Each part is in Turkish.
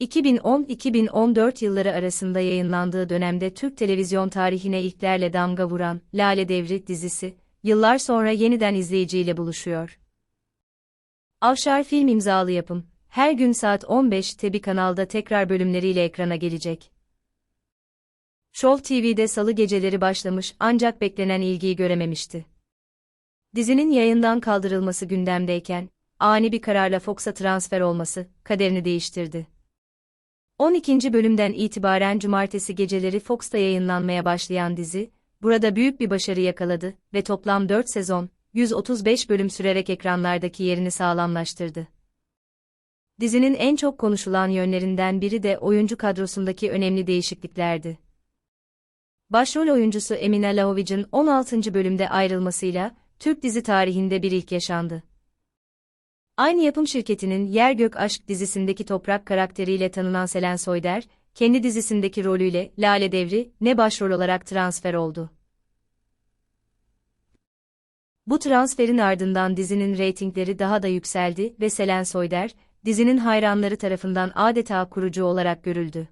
2010-2014 yılları arasında yayınlandığı dönemde Türk televizyon tarihine ilklerle damga vuran Lale Devri dizisi, yıllar sonra yeniden izleyiciyle buluşuyor. Avşar film imzalı yapım, her gün saat 15'te bir kanalda tekrar bölümleriyle ekrana gelecek. Show TV'de salı geceleri başlamış ancak beklenen ilgiyi görememişti. Dizinin yayından kaldırılması gündemdeyken, ani bir kararla Fox'a transfer olması, kaderini değiştirdi. 12. bölümden itibaren cumartesi geceleri Fox'ta yayınlanmaya başlayan dizi, burada büyük bir başarı yakaladı ve toplam 4 sezon, 135 bölüm sürerek ekranlardaki yerini sağlamlaştırdı. Dizinin en çok konuşulan yönlerinden biri de oyuncu kadrosundaki önemli değişikliklerdi. Başrol oyuncusu Emine Lahovic'in 16. bölümde ayrılmasıyla, Türk dizi tarihinde bir ilk yaşandı. Aynı yapım şirketinin Yer Gök Aşk dizisindeki Toprak karakteriyle tanınan Selen Soyder, kendi dizisindeki rolüyle Lale Devri ne başrol olarak transfer oldu. Bu transferin ardından dizinin reytingleri daha da yükseldi ve Selen Soyder, dizinin hayranları tarafından adeta kurucu olarak görüldü.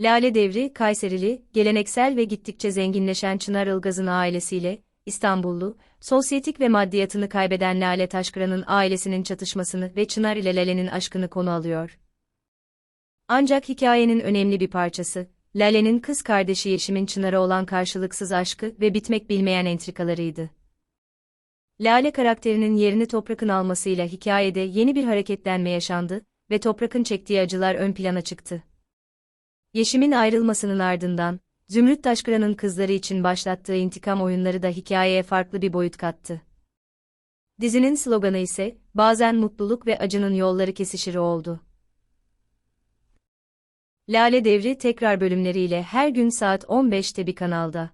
Lale Devri, Kayserili, geleneksel ve gittikçe zenginleşen Çınar Ilgaz'ın ailesiyle, İstanbullu, sosyetik ve maddiyatını kaybeden Lale Taşkıran'ın ailesinin çatışmasını ve Çınar ile Lale'nin aşkını konu alıyor. Ancak hikayenin önemli bir parçası, Lale'nin kız kardeşi Yeşim'in Çınar'a olan karşılıksız aşkı ve bitmek bilmeyen entrikalarıydı. Lale karakterinin yerini Toprak'ın almasıyla hikayede yeni bir hareketlenme yaşandı ve Toprak'ın çektiği acılar ön plana çıktı. Yeşim'in ayrılmasının ardından, Zümrüt Taşkıran'ın kızları için başlattığı intikam oyunları da hikayeye farklı bir boyut kattı. Dizinin sloganı ise, bazen mutluluk ve acının yolları kesişir oldu. Lale Devri tekrar bölümleriyle her gün saat 15'te bir kanalda.